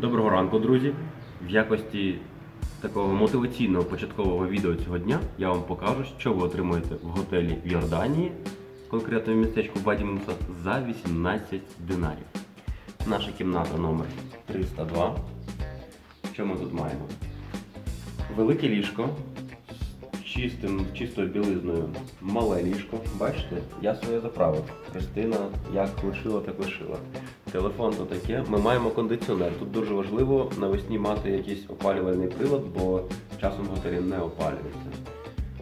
Доброго ранку, друзі! В якості такого мотиваційного початкового відео цього дня я вам покажу, що ви отримуєте в готелі в Йорданії, конкретно в містечку Ваді Муса, за 18 динарів. Наша кімната номер 302. Що ми тут маємо? Велике ліжко з чистим, чистою білизною. Мале ліжко. Бачите, я своє заправив. Христина як лишила, так лишила. Телефон то таке. Ми маємо кондиціонер. Тут дуже важливо навесні мати якийсь опалювальний прилад, бо часом готелі не опалюється.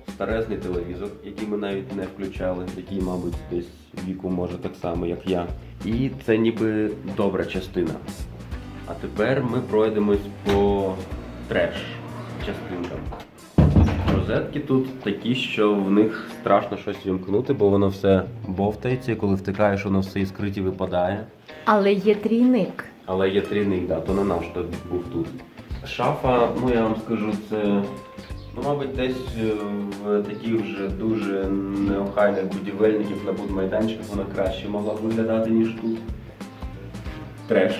Старезний телевізор, який ми навіть не включали, який, мабуть, десь віку може так само, як я. І це ніби добра частина. А тепер ми пройдемось по треш частинкам. Розетки тут такі, що в них страшно щось вімкнути, бо воно все бовтається, і коли втикаєш, воно все іскрить і випадає. Але є трійник. Але є трійник, да, то не наш, то був тут. Шафа, ну я вам скажу, це, ну, мабуть, десь е, в таких вже дуже неохайних будівельників на будмайданчиках вона краще могла б виглядати, ніж тут. Треш.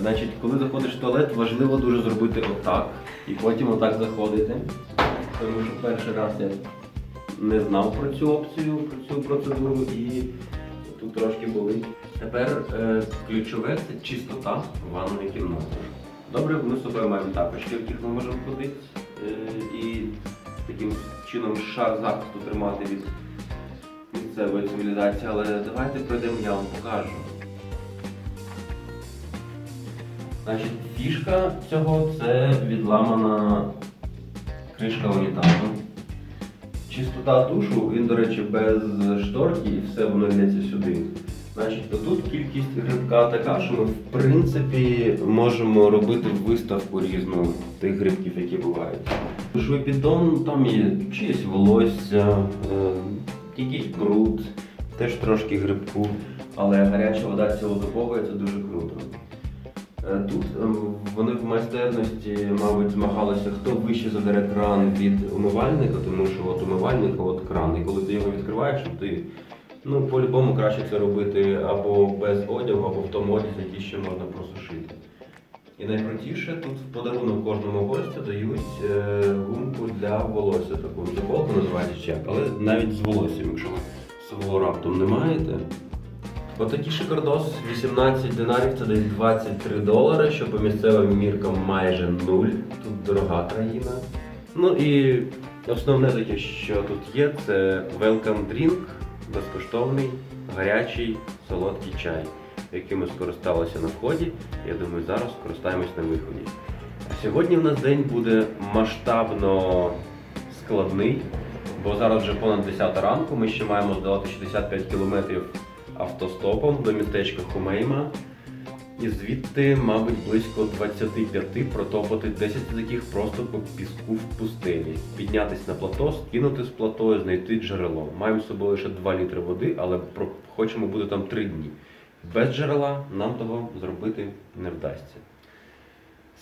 Значить, коли заходиш в туалет, важливо дуже зробити отак. І потім отак заходити. Тому що перший раз я не знав про цю опцію, про цю процедуру і тут трошки болить. Тепер е, ключове це чистота ванної кімнати. Добре, ми з собою маємо тапочки, в яких ми можемо ходити, е, і таким чином шар захисту тримати від місцевої цивілізації, але давайте пройдемо, я вам покажу. Значить, фішка цього це відламана кришка унітазу. Чистота душу, він, до речі, без шторки і все воно йдеться сюди. Значить, тут кількість грибка така, що ми в принципі можемо робити виставку різну тих грибків, які бувають. Душовий піддон, там є чиєсь волосся, е, якийсь бруд, теж трошки грибку, але гаряча вода цілодобова це дуже круто. Е, Тут ем, вони в майстерності, мабуть, змагалися, хто вище задере кран від умивальника, тому що от умивальник, от кран. І коли ти його відкриваєш, то ти ну, по-любому краще це робити або без одягу, або в тому одязі, який ще можна просушити. І найкрутіше тут в подарунок кожному гостю дають е, гумку для волосся, таку заколку називається чек, але навіть з волоссям, якщо ви свого раптом не маєте. Отакий шикардос, 18 динарів, це десь 23 долари, що по місцевим міркам майже нуль. Тут дорога країна. Ну і основне таке, що тут є, це welcome drink, безкоштовний, гарячий, солодкий чай, яким ми скористалися на вході. Я думаю, зараз скористаємось на виході. Сьогодні в нас день буде масштабно складний, бо зараз вже понад 10 ранку. Ми ще маємо здолати 65 кілометрів автостопом до містечка Хумейма. І звідти, мабуть, близько 25 протопати 10 з яких просто по піску в пустелі. Піднятись на плато, скинути з плато знайти джерело. Маємо з собою лише 2 літри води, але хочемо бути там 3 дні. Без джерела нам того зробити не вдасться.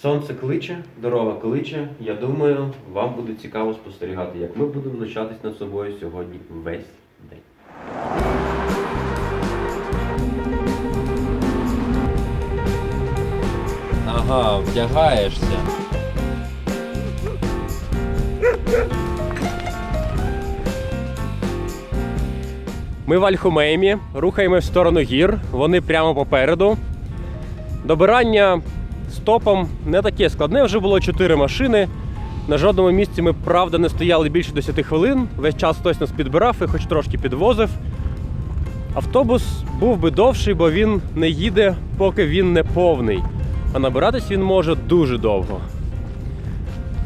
Сонце кличе, дорога кличе. Я думаю, вам буде цікаво спостерігати, як ми будемо навчатись над собою сьогодні весь день. Ага, вдягаєшся. Ми в Альхумеймі, рухаємось в сторону гір, вони прямо попереду. Добирання стопом не таке складне, вже було 4 машини. На жодному місці ми, правда, не стояли більше 10 хвилин. Весь час хтось нас підбирав і хоч трошки підвозив. Автобус був би довший, бо він не їде, поки він не повний. А набиратись він може дуже довго.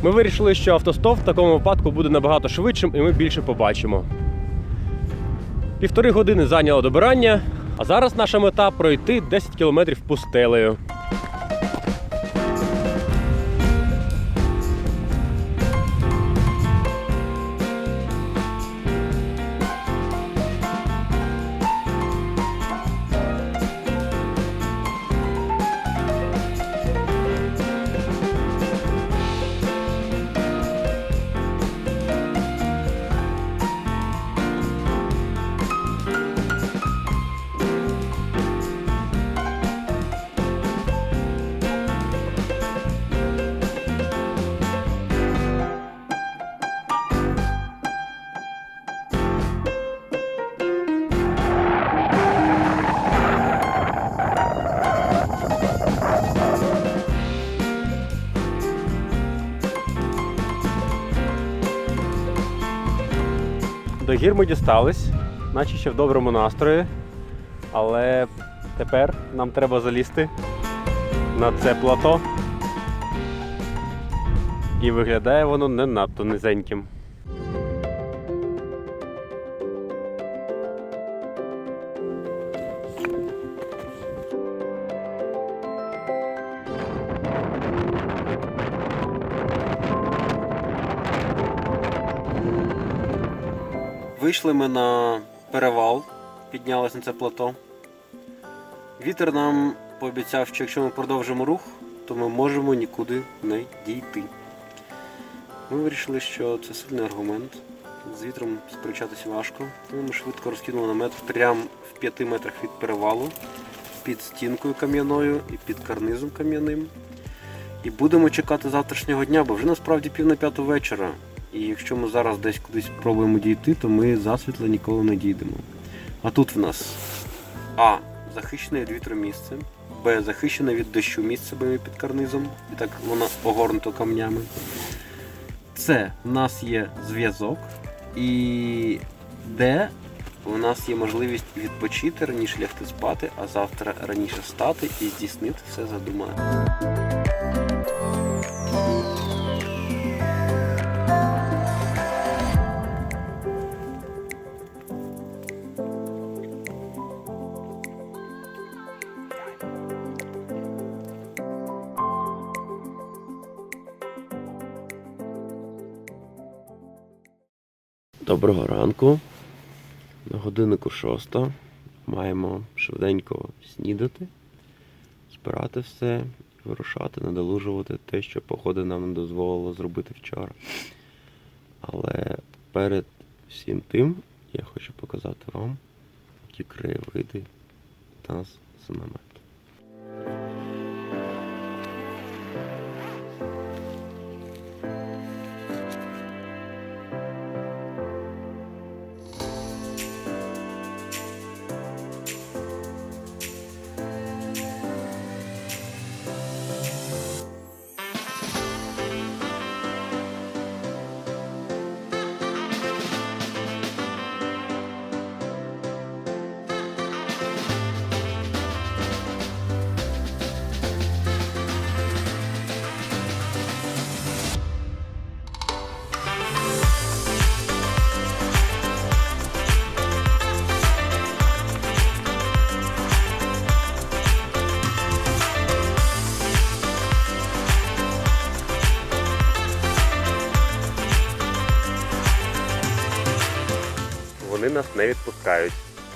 Ми вирішили, що автостоп в такому випадку буде набагато швидшим і ми більше побачимо. Півтори години зайняло добирання, а зараз наша мета пройти 10 кілометрів пустелею. До гір ми дістались, наче ще в доброму настрої. Але тепер нам треба залізти на це плато. І виглядає воно не надто низеньким. Вийшли ми на перевал, піднялися на це плато. Вітер нам пообіцяв, що якщо ми продовжимо рух, то ми можемо нікуди не дійти. Ми вирішили, що це сильний аргумент. З вітром сперечатися важко, тому ми швидко розкинули намет прямо в 5 метрах від перевалу, під стінкою кам'яною і під карнизом кам'яним. І будемо чекати завтрашнього дня, бо вже насправді пів на п'яту вечора. І якщо ми зараз десь кудись спробуємо дійти, то ми засвітла ніколи не дійдемо. А тут в нас А. Захищене від вітру місце, Б. Захищене від дощу місце, під карнизом, і так воно огорнуто камнями. С. У нас є зв'язок. І Д. У нас є можливість відпочити, раніше лягти спати, а завтра раніше встати і здійснити все задумане. Доброго ранку. На годиннику шоста. Маємо швиденько снідати, збирати все, вирушати, надолужувати те, що погода нам не дозволила зробити вчора. Але перед всім тим я хочу показати вам, які краєвиди у нас за намет.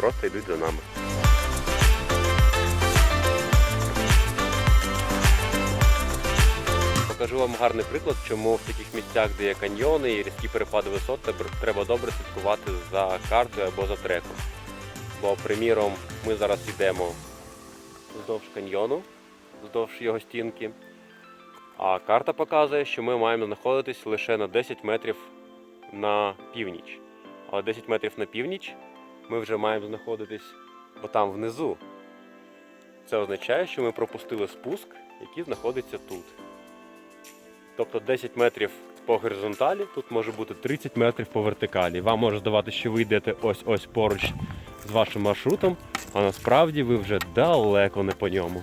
Просто йдуть за нами. Покажу вам гарний приклад, чому в таких місцях, де є каньйони і різкі перепади висот, треба добре слідкувати за картою або за треком. Бо, приміром, ми зараз йдемо вздовж каньйону, вздовж його стінки. А карта показує, що ми маємо знаходитись лише на 10 метрів на північ. Але 10 метрів на північ ми вже маємо знаходитись отам внизу. Це означає, що ми пропустили спуск, який знаходиться тут. Тобто 10 метрів по горизонталі, тут може бути 30 метрів по вертикалі. Вам може здавати, що ви йдете ось ось поруч з вашим маршрутом, а насправді ви вже далеко не по ньому.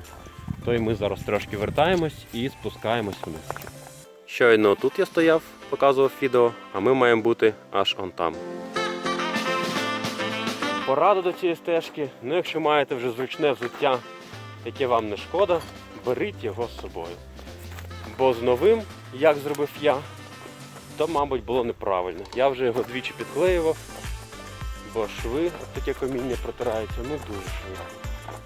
То й ми зараз трошки вертаємось і спускаємось вниз. Щойно тут я стояв, показував відео, а ми маємо бути аж он там. Пораду до цієї стежки, ну якщо маєте вже зручне взуття, яке вам не шкода, беріть його з собою. Бо з новим, як зробив я, то, мабуть, було неправильно. Я вже його двічі підклеював, бо шви, таке коміння протираються, ну дуже швидко.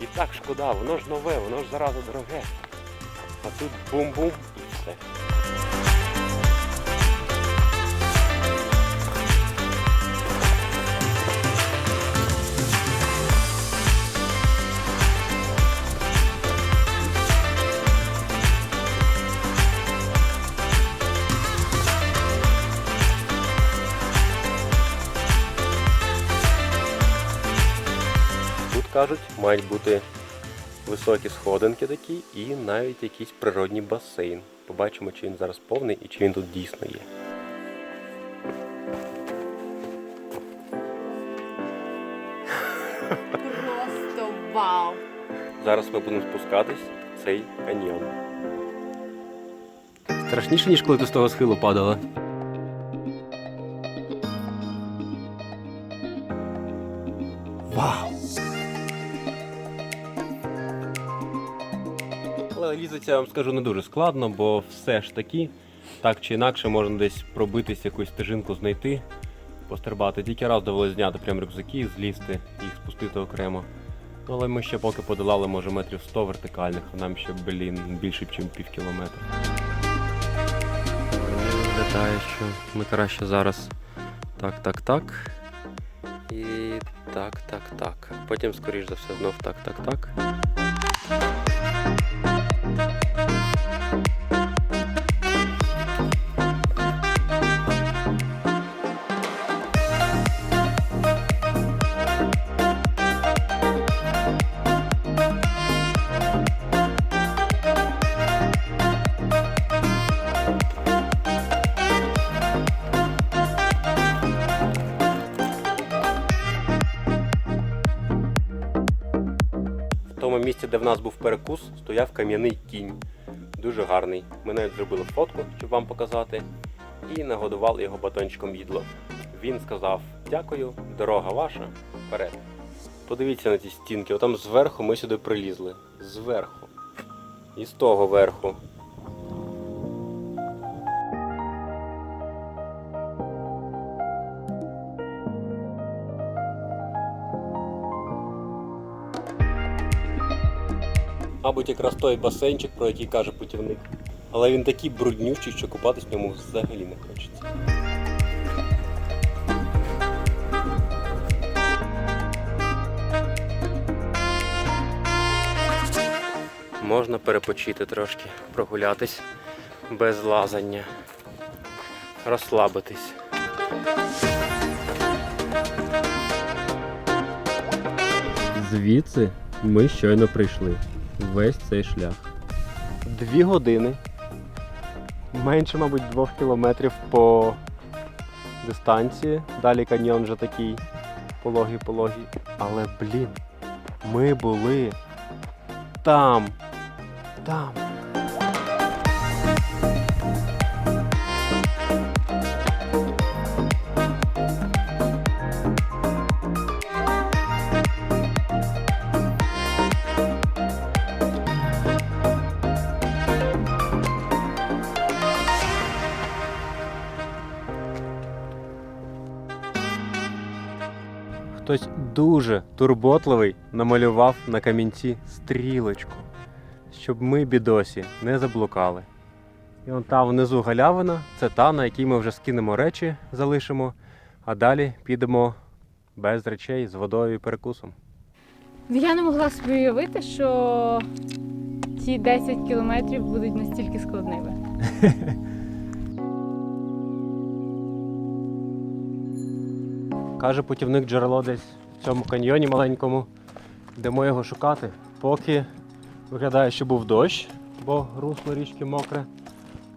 І так шкода, воно ж нове, воно ж зараза дороге. А тут бум-бум і все. мають бути високі сходинки такі і навіть якийсь природній басейн. Побачимо, чи він зараз повний і чи він тут дійсно є. Просто вау! Зараз ми будемо спускатись в цей каньйон. Страшніше, ніж коли ти з того схилу падала. Я вам скажу, не дуже складно, бо все ж таки, так чи інакше, можна десь пробитись, якусь стежинку знайти, пострибати. Тільки раз довелося зняти прям рюкзаки, злізти, їх спустити окремо. Але ми ще поки подолали, може, метрів 100 вертикальних, а нам ще, блін, більше, ніж пів кілометра. Виглядає, що ми краще зараз так, так, так. І так, так, так. Потім, скоріш за все, знов так, так, так. Перекус, стояв кам'яний кінь. Дуже гарний. Ми навіть зробили фотку, щоб вам показати, і нагодували його батончиком їдло. Він сказав: Дякую, дорога ваша, вперед. Подивіться на ці стінки, отам зверху ми сюди прилізли. Зверху. І з того верху. Мабуть, якраз той басейнчик, про який каже путівник. Але він такий бруднючий, що купатись в ньому взагалі не хочеться. Можна перепочити трошки, прогулятись без лазання, розслабитись. Звідси ми щойно прийшли. Весь цей шлях. Дві години. Менше, мабуть, двох кілометрів по дистанції. Далі каньйон вже такий пологий-пологий. Але, блін, ми були там. Там. Дуже турботливий намалював на камінці стрілочку, щоб ми, бідосі, не заблукали. І он там внизу галявина, це та, на якій ми вже скинемо речі, залишимо, а далі підемо без речей з водою і перекусом. Я не могла собі уявити, що ті 10 кілометрів будуть настільки складними. Каже путівник джерело десь цьому каньйоні маленькому. Йдемо його шукати. Поки виглядає, що був дощ, бо русло річки мокре.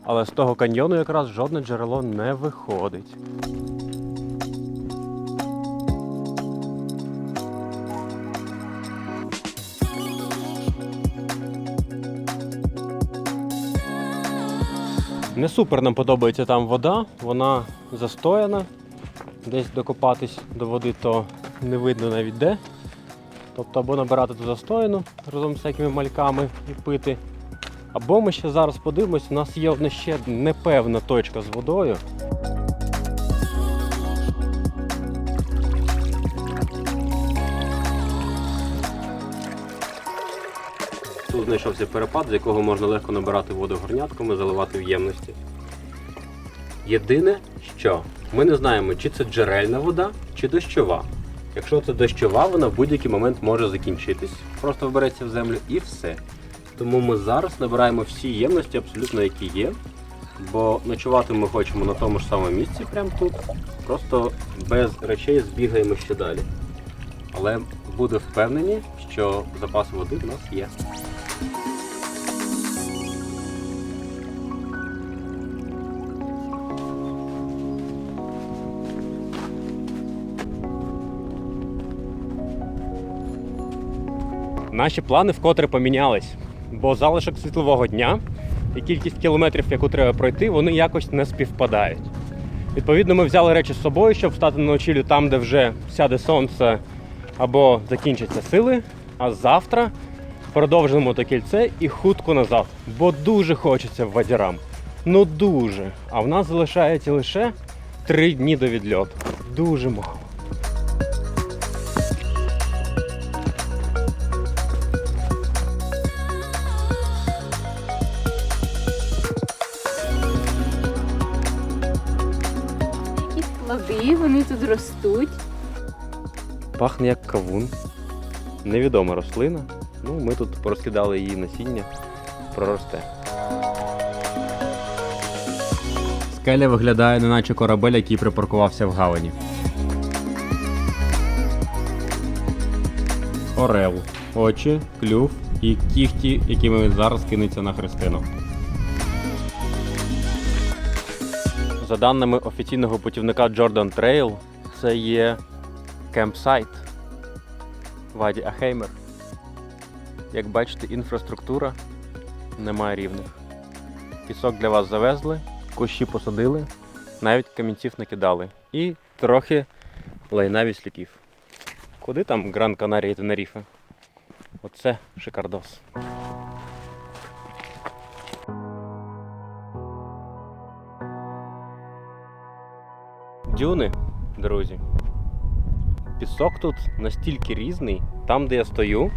Але з того каньйону якраз жодне джерело не виходить. Не супер нам подобається там вода, вона застояна. Десь докопатись до води, то не видно навіть де. Тобто або набирати ту застояну разом з всякими мальками і пити. Або ми ще зараз подивимось, у нас є одна ще непевна точка з водою. Тут знайшовся перепад, з якого можна легко набирати воду горнятками, заливати в ємності. Єдине, що ми не знаємо, чи це джерельна вода, чи дощова. Якщо це дощова, вона в будь-який момент може закінчитись, просто вбереться в землю і все. Тому ми зараз набираємо всі ємності, абсолютно які є. Бо ночувати ми хочемо на тому ж самому місці, прямо тут. Просто без речей збігаємо ще далі. Але буде впевнені, що запас води в нас є. Наші плани вкотре помінялись, бо залишок світлового дня і кількість кілометрів, яку треба пройти, вони якось не співпадають. Відповідно, ми взяли речі з собою, щоб стати на ночілю там, де вже сяде сонце або закінчаться сили. А завтра продовжимо то кільце і хутко назад, бо дуже хочеться в вадірам. Ну дуже. А в нас залишається лише три дні до відльоту. Дуже мало. Плоди, вони тут ростуть. Пахне як кавун. Невідома рослина. Ну, ми тут порозкидали її насіння, проросте. Скеля виглядає неначе корабель, який припаркувався в гавані. Орел, очі, клюв і кіхті, якими він зараз кинеться на Христину. За даними офіційного путівника Jordan Trail, це є кемпсайт Ваді Ахеймер. Як бачите, інфраструктура немає рівних. Пісок для вас завезли, кущі посадили, навіть камінців накидали. І трохи лайна віслюків. Куди там Гран Канарія і Тенеріфе? Оце шикардос. Дюни, друзі. Пісок тут настільки різний, там, де я стою,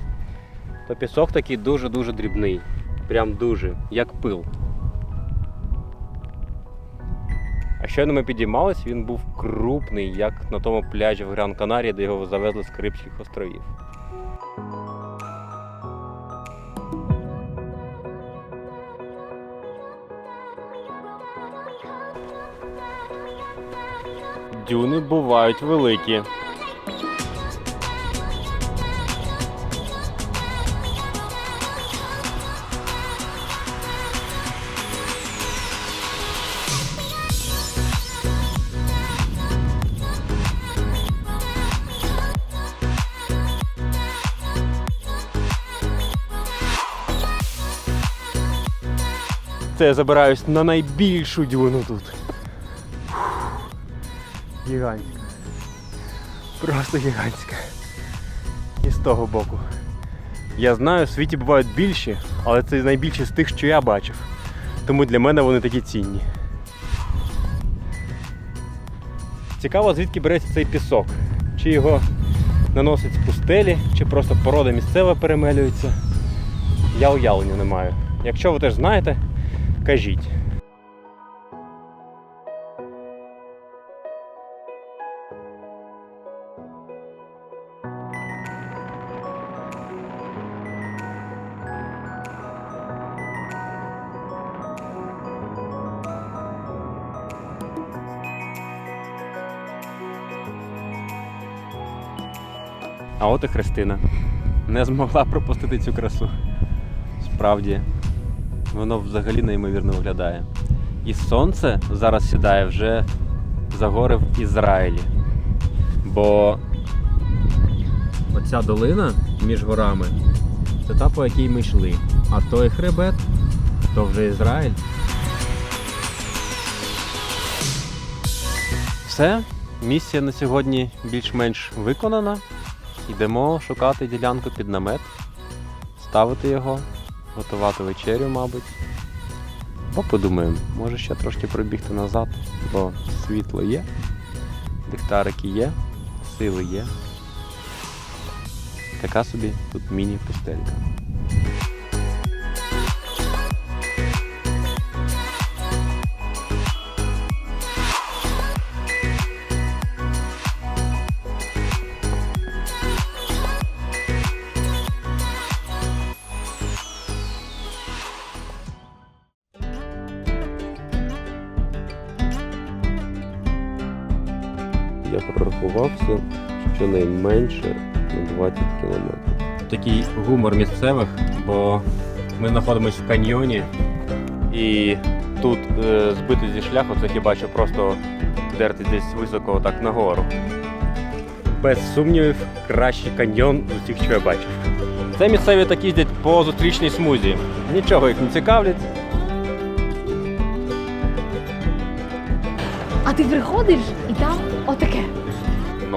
то пісок такий дуже-дуже дрібний. Прям дуже, як пил. А щойно ми підіймались, він був крупний, як на тому пляжі в Гран Канарії, де його завезли з Карибських островів. Дюни бувають великі. Це я забираюсь на найбільшу дюну тут. Гігантська. Просто гігантська. І з того боку. Я знаю, в світі бувають більші, але це найбільші з тих, що я бачив. Тому для мене вони такі цінні. Цікаво, звідки береться цей пісок. Чи його наносять з пустелі, чи просто порода місцева перемелюється. Я уявлення не маю. Якщо ви теж знаєте, кажіть. От і Христина. Не змогла пропустити цю красу. Справді, воно взагалі неймовірно виглядає. І сонце зараз сідає вже за гори в Ізраїлі. Бо оця долина між горами це та, по якій ми йшли. А той хребет то вже Ізраїль. Все, місія на сьогодні більш-менш виконана. Йдемо шукати ділянку під намет, ставити його, готувати вечерю, мабуть. Бо подумаємо, може ще трошки пробігти назад, бо світло є, ліхтарики є, сили є. Така собі тут міні-пустелька. Щонайменше на 20 кілометрів. Такий гумор місцевих, бо ми знаходимося в каньйоні і тут е, збити зі шляху це хіба що просто дерти десь високо так нагору. Без сумнівів, кращий каньйон з усіх, що я бачив. Це місцеві так їздять по зустрічній смузі. Нічого їх не цікавлять. А ти приходиш і там отаке.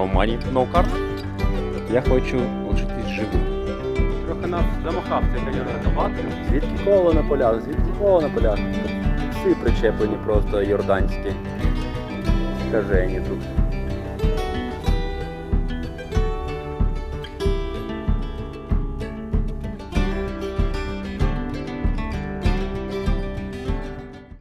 No money, no card. Я хочу лишитись живим. Трохи нас замахав цей каньйон Звідки коло на полях? Звідки коло на полях? Всі причеплені просто йорданські. Скажені тут.